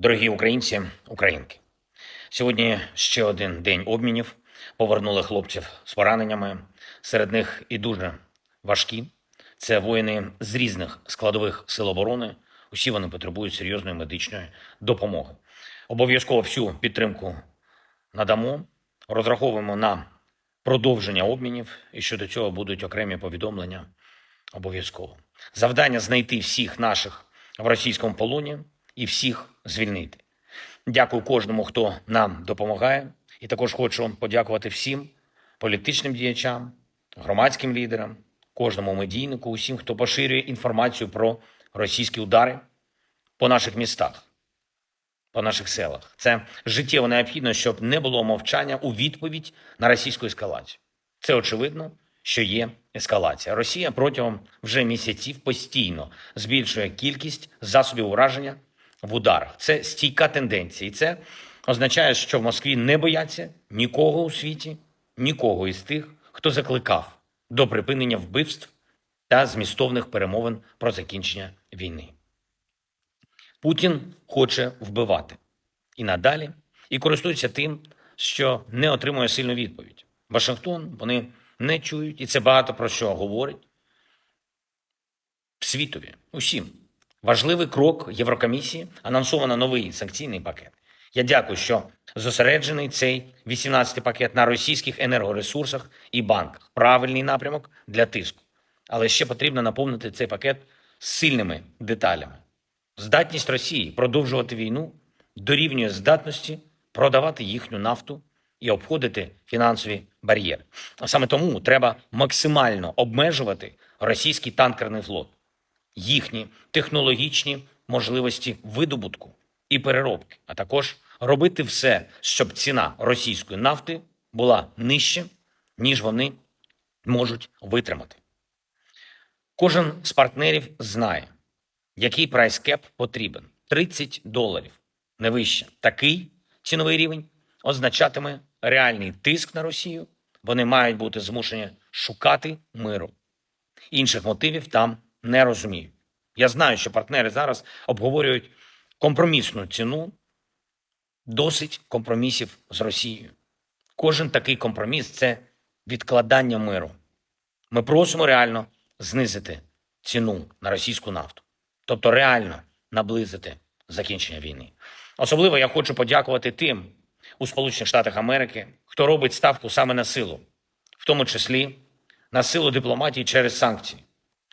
Дорогі українці, українки, сьогодні ще один день обмінів. Повернули хлопців з пораненнями. Серед них і дуже важкі. Це воїни з різних складових сил оборони. Усі вони потребують серйозної медичної допомоги. Обов'язково всю підтримку надамо. Розраховуємо на продовження обмінів, і щодо цього будуть окремі повідомлення обов'язково. Завдання знайти всіх наших в російському полоні і всіх звільнити. Дякую кожному, хто нам допомагає. І також хочу подякувати всім політичним діячам, громадським лідерам, кожному медійнику, усім, хто поширює інформацію про російські удари по наших містах, по наших селах. Це життєво необхідно, щоб не було мовчання у відповідь на російську ескалацію. Це очевидно, що є ескалація. Росія протягом вже місяців постійно збільшує кількість засобів ураження в ударах. Це стійка тенденція, і це означає, що в Москві не бояться нікого у світі, нікого із тих, хто закликав до припинення вбивств та змістовних перемовин про закінчення війни. Путін хоче вбивати і надалі, і користується тим, що не отримує сильну відповідь. Вашингтон вони не чують, і це багато про що говорить світові. Усім важливий крок Єврокомісії анонсовано новий санкційний пакет. Я дякую, що зосереджений цей 18-й пакет на російських енергоресурсах і банках. Правильний напрямок для тиску. Але ще потрібно наповнити цей пакет сильними деталями. Здатність Росії продовжувати війну дорівнює здатності продавати їхню нафту і обходити фінансові бар'єри. А саме тому треба максимально обмежувати російський танкерний флот, їхні технологічні можливості видобутку і переробки, а також робити все, щоб ціна російської нафти була нижче, ніж вони можуть витримати. Кожен з партнерів знає, який прайскеп потрібен 30 доларів, не вище. Такий ціновий рівень означатиме реальний тиск на Росію. Вони мають бути змушені шукати миру. Інших мотивів там не розуміють. Я знаю, що партнери зараз обговорюють компромісну ціну, досить компромісів з Росією. Кожен такий компроміс це відкладання миру. Ми просимо реально знизити ціну на російську нафту, тобто реально наблизити закінчення війни. Особливо я хочу подякувати тим у Сполучених Штатах Америки, хто робить ставку саме на силу, в тому числі на силу дипломатії через санкції.